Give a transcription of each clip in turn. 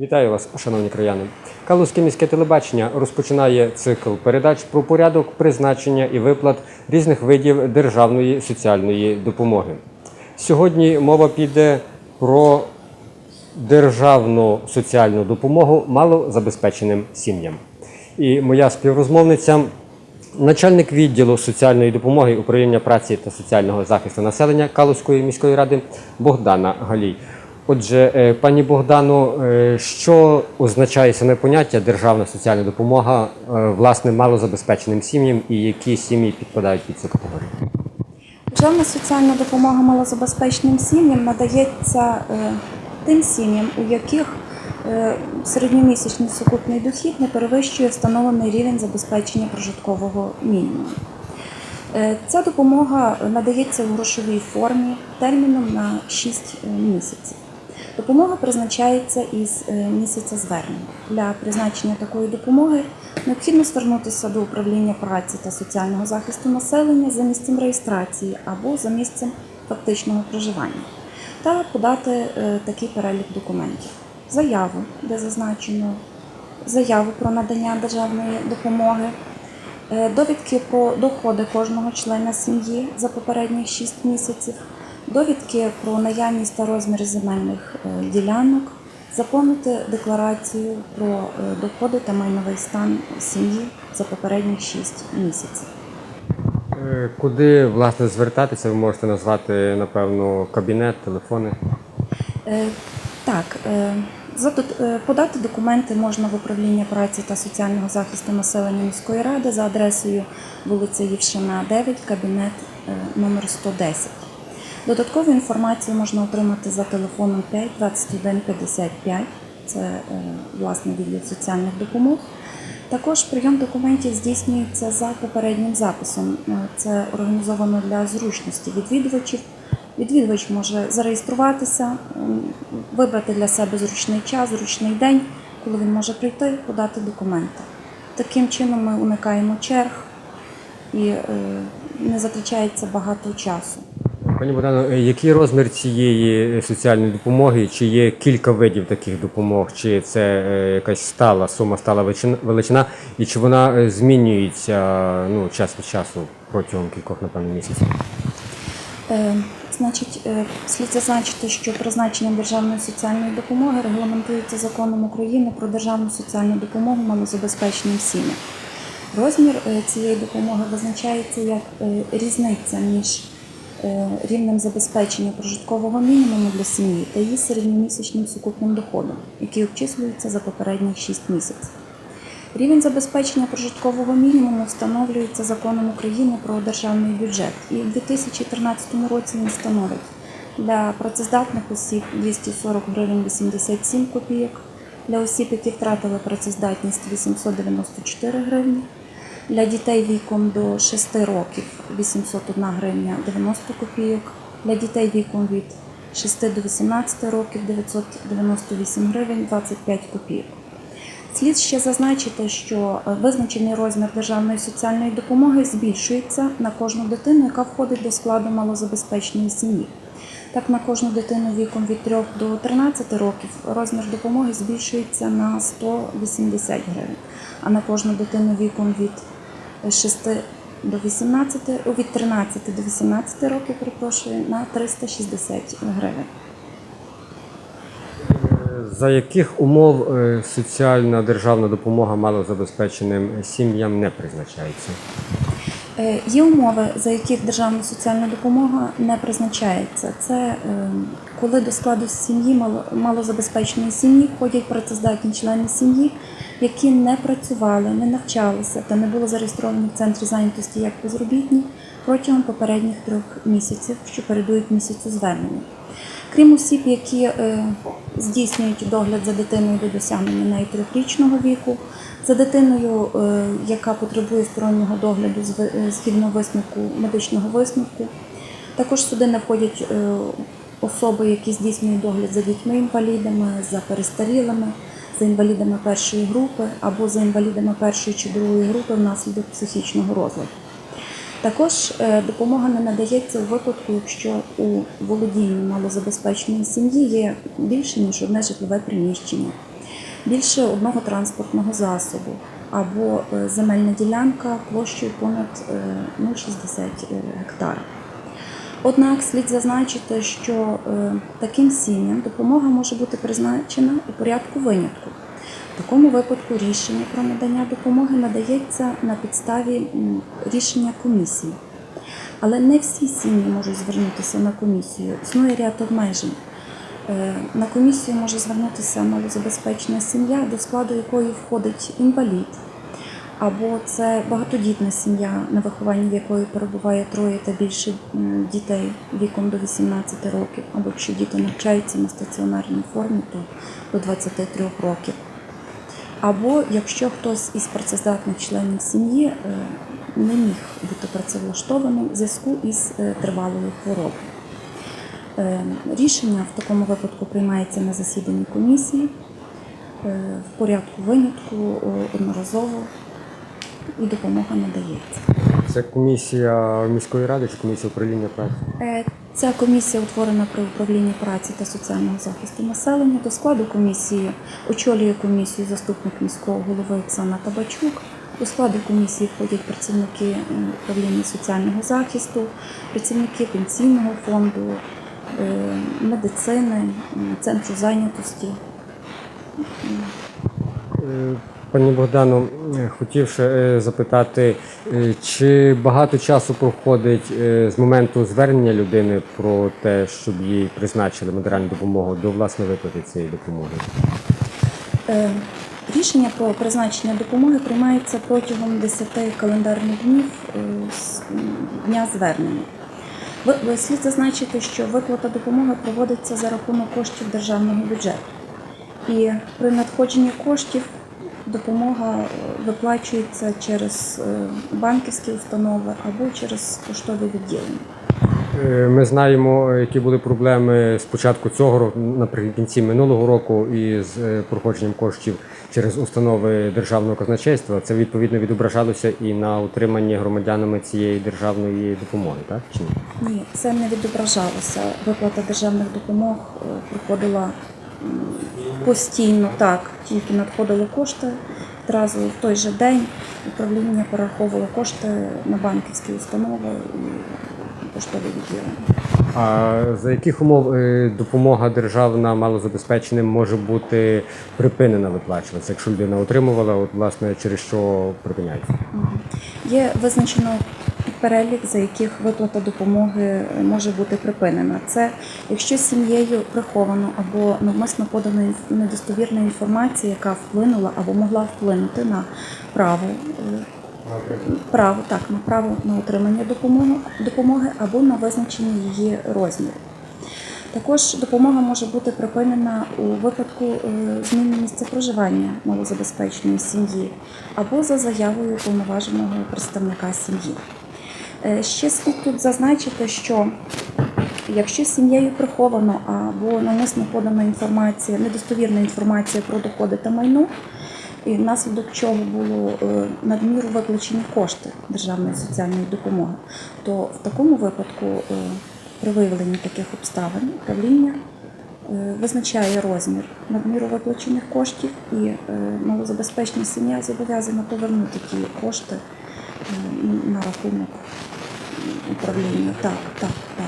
Вітаю вас, шановні краяни. Калузьке міське телебачення розпочинає цикл передач про порядок призначення і виплат різних видів державної соціальної допомоги. Сьогодні мова піде про державну соціальну допомогу малозабезпеченим сім'ям. І моя співрозмовниця, начальник відділу соціальної допомоги управління праці та соціального захисту населення Калузької міської ради Богдана Галій. Отже, е, пані Богдану, е, що означає саме поняття державна соціальна допомога е, власне малозабезпеченим сім'ям і які сім'ї підпадають під цю категорію? Державна соціальна допомога малозабезпеченим сім'ям надається тим сім'ям, у яких середньомісячний сукупний дохід не перевищує встановлений рівень забезпечення прожиткового мінімуму. Ця допомога надається в грошовій формі терміном на 6 місяців. Допомога призначається із е, місяця звернення. Для призначення такої допомоги необхідно звернутися до управління праці та соціального захисту населення за місцем реєстрації або за місцем фактичного проживання та подати е, такий перелік документів: заяву, де зазначено заяву про надання державної допомоги, Е, довідки про доходи кожного члена сім'ї за попередніх 6 місяців, довідки про наявність та розмір земельних е, ділянок, заповнити декларацію про е, доходи та майновий стан сім'ї за попередніх 6 місяців. Е, Куди власне звертатися? Ви можете назвати напевно кабінет, телефони. Так, подати документи можна в управління праці та соціального захисту населення міської ради за адресою вулиця Євшина, 9, кабінет номер 110. Додаткову інформацію можна отримати за телефоном 5 21 55. Це е, власне відділ соціальних допомог. Також прийом документів здійснюється за попереднім записом. Е, Це організовано для зручності відвідувачів. Відвідувач може зареєструватися, вибрати для себе зручний час, зручний день, коли він може прийти, подати документи. Таким чином ми уникаємо черг і е, не затрачається багато часу. Пані Богдано, е, який розмір цієї соціальної допомоги? Чи є кілька видів таких допомог? Чи це е, якась стала сума, стала величина- і чи вона е, змінюється ну, час від часу протягом кількох, напевно, місяців? Е, Значить, е, слід зазначити, що призначення державної соціальної допомоги регламентується законом України про державну соціальну допомогу малозабезпеченим сім'ям. Розмір е, цієї допомоги визначається як е, різниця між е, рівнем забезпечення прожиткового мінімуму для сім'ї та її середньомісячним сукупним доходом, який обчислюється за попередніх 6 місяців. Рівень забезпечення прожиткового мінімуму встановлюється законом України про державний бюджет, і в 2013 році він становить для працездатних осіб 240 гривень 87 копійок, для осіб, які втратили працездатність 894 гривні, для дітей віком до 6 років 801 гривня 90 копійок, для дітей віком від 6 до 18 років 998 гривень 25 копійок. Слід ще зазначити, що е, визначений розмір державної соціальної допомоги збільшується на кожну дитину, яка входить до складу малозабезпеченої сім'ї. Так, на кожну дитину віком від 3 до 13 років розмір допомоги збільшується на 180 гривень, а на кожну дитину віком від 6 до 18, о, від 13 до 18 років, перепрошую, на 360 гривень. За яких умов е, соціальна державна допомога малозабезпеченим сім'ям не призначається? Е, Є умови, за яких державна соціальна допомога не призначається. Це е, коли до складу сім'ї мало- малозабезпеченої сім'ї входять працездатні члени сім'ї, які не працювали, не навчалися та не були зареєстровані в центрі зайнятості як безробітні протягом попередніх трьох місяців, що передують місяцю звернення. Крім осіб, які е, здійснюють догляд за дитиною до досягнення нею трьохрічного віку, за дитиною, е, яка потребує стороннього догляду е, згідно висновку медичного висновку. Також сюди не входять е, особи, які здійснюють догляд за дітьми-інвалідами, за перестарілими, за інвалідами першої групи або за інвалідами першої чи другої групи внаслідок психічного розладу. Також е, допомога не надається у випадку, якщо у володінні малозабезпеченої сім'ї є більше ніж одне житлове приміщення, більше одного транспортного засобу або е, земельна ділянка площею понад е, 0,60 гектара. Однак слід зазначити, що е, таким сім'ям допомога може бути призначена у порядку винятку. В такому випадку рішення про надання допомоги надається на підставі рішення комісії. Але не всі сім'ї можуть звернутися на комісію. Існує ряд обмежень. Е, На комісію може звернутися малозабезпечена сім'я, до складу якої входить інвалід, або це багатодітна сім'я, на вихованні якої перебуває троє та більше дітей віком до 18 років, або якщо діти навчаються на стаціонарній формі, то до 23 років. Або якщо хтось із працездатних членів сім'ї е, не міг бути працевлаштованим в зв'язку із е, тривалою хворобою. Е, Рішення в такому випадку приймається на засіданні комісії в порядку винятку одноразово допомога надається. Це комісія міської ради чи комісія управління праці? Е, Ця комісія утворена при управлінні праці та соціального захисту населення. До складу комісії очолює комісію заступник міського голови Оксана Табачук. До складу комісії входять працівники е, управління соціального захисту, працівники пенсійного фонду, е, медицини, центру зайнятості. Пані Богдану, е, хотів ще е, запитати, е, чи багато часу проходить з моменту звернення людини про те, щоб їй призначили матеріальну допомогу до власне виплати цієї допомоги? Рішення про призначення допомоги приймається протягом 10 календарних днів з дня звернення. Слід зазначити, що виплата допомоги проводиться за рахунок коштів державного бюджету. І при надходженні коштів допомога е, виплачується через е, банківські установи або через поштові відділення. Е, Ми знаємо, які були проблеми з початку цього року, наприкінці минулого року, із е, проходженням коштів через установи державного казначейства. Це відповідно відображалося і на утриманні громадянами цієї державної допомоги, так чи ні? Ні, це не відображалося. Виплата державних допомог проходила постійно, так, тільки надходили кошти. Одразу в той же день управління перераховувало кошти на банківські установи і поштові відділення. А за яких умов е, допомога державна малозабезпеченим може бути припинена виплачуватися, якщо людина отримувала, от власне через що припиняється? Є визначено перелік, за яких виплата допомоги може бути припинена. Це якщо сім'єю приховано або навмисно подана недостовірна інформація, яка вплинула або могла вплинути на право. е, Право так на право на отримання допомоги, допомоги або на визначення її розміру. Також допомога може бути припинена у випадку е, зміни місця проживання малозабезпеченої сім'ї або за заявою повноваженого представника сім'ї. Е, Ще слід тут зазначити, що якщо сім'єю приховано або навмисно подана інформація, недостовірна інформація про доходи та майно, і внаслідок чого було е, надміру виплачені кошти державної соціальної допомоги, то в такому випадку е, при виявленні таких обставин управління е, визначає розмір надміру виплачених коштів, і малозабезпечена сім'я зобов'язана повернути ті кошти на рахунок управління. Так, так, так.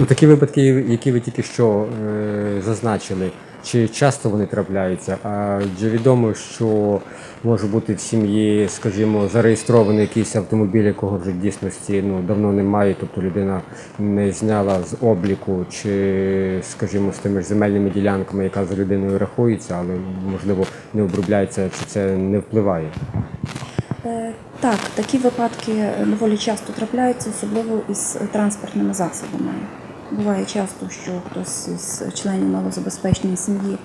Е, Такі випадки, які ви тільки що е, зазначили, чи часто вони трапляються? А чи відомо, що може бути в сім'ї, скажімо, зареєстрований якийсь автомобіль, якого вже в дійсності ну, давно немає, тобто людина не зняла з обліку, чи, скажімо, з тими ж земельними ділянками, яка за людиною рахується, але можливо не обробляється, чи це не впливає? Так, такі випадки е, доволі часто трапляються, особливо із транспортними засобами. Буває часто, що хтось із членів малозабезпеченої сім'ї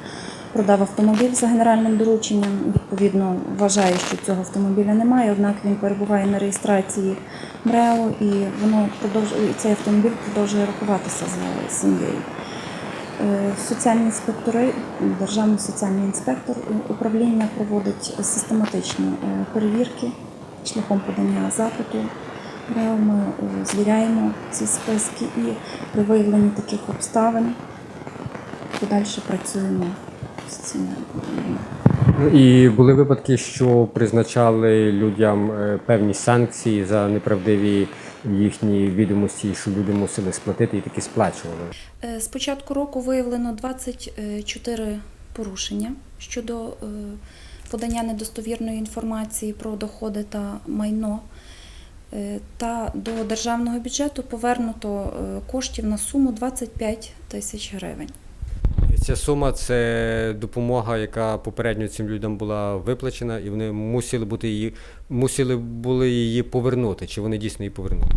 продав автомобіль за генеральним дорученням. Відповідно, вважає, що цього автомобіля немає, однак він перебуває на реєстрації МРЕО і воно продовжує і цей автомобіль продовжує рахуватися за сім'єю. Е, Соціальні інспектори, державний соціальний інспектор е, управління проводить систематичні перевірки шляхом подання запиту. Ми е, звіряємо ці списки і при виявленні таких обставин подальше працюємо допомоги. Ну, І були випадки, що призначали людям е, певні санкції за неправдиві їхні відомості, що люди мусили сплатити і таки сплачували. Е, З початку року виявлено 24 порушення щодо е, подання недостовірної інформації про доходи та майно. Е, Та до державного бюджету повернуто е, коштів на суму 25 тисяч гривень. Ця сума це допомога, яка попередньо цим людям була виплачена, і вони мусили бути її, мусили були її повернути. Чи вони дійсно її повернули?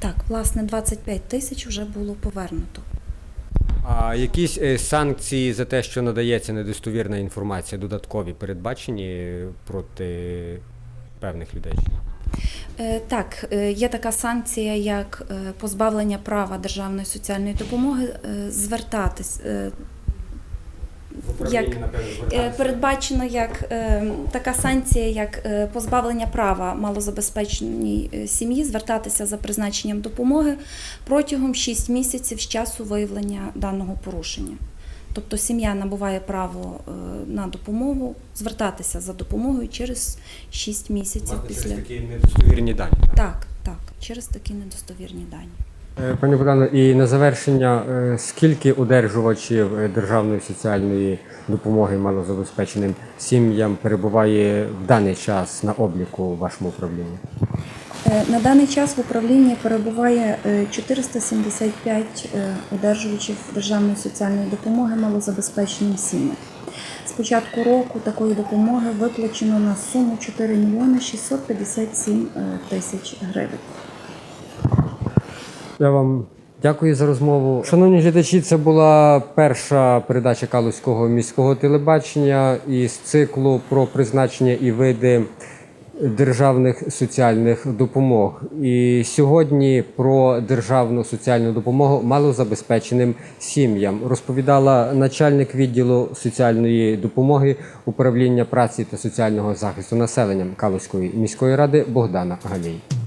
Так, власне, 25 тисяч вже було повернуто. А якісь е, санкції за те, що надається недостовірна інформація, додаткові передбачені проти певних людей? Е, Так, е, є така санкція, як е, позбавлення права державної соціальної допомоги е, звертатись. Як, Е, Передбачено як е, така санкція, як е, позбавлення права малозабезпеченій сім'ї звертатися за призначенням допомоги протягом 6 місяців з часу виявлення даного порушення. Тобто сім'я набуває право на допомогу звертатися за допомогою через 6 місяців після такі недостовірні дані. так, так, через такі недостовірні дані. Е, Пані Богдано, і на завершення, е, скільки одержувачів е, державної соціальної допомоги малозабезпеченим сім'ям перебуває в даний час на обліку у вашому управлінні? На даний час в управлінні перебуває е, 475 е, одержувачів державної соціальної допомоги малозабезпеченим сім'ям. З початку року такої допомоги виплачено на суму 4 мільйони 657 е, тисяч гривень. Я вам дякую за розмову. Шановні глядачі, це була перша передача Калузького міського телебачення із циклу про призначення і види державних соціальних допомог. І сьогодні про державну соціальну допомогу малозабезпеченим сім'ям розповідала начальник відділу соціальної допомоги управління праці та соціального захисту населення Калузької міської ради Богдана Галій.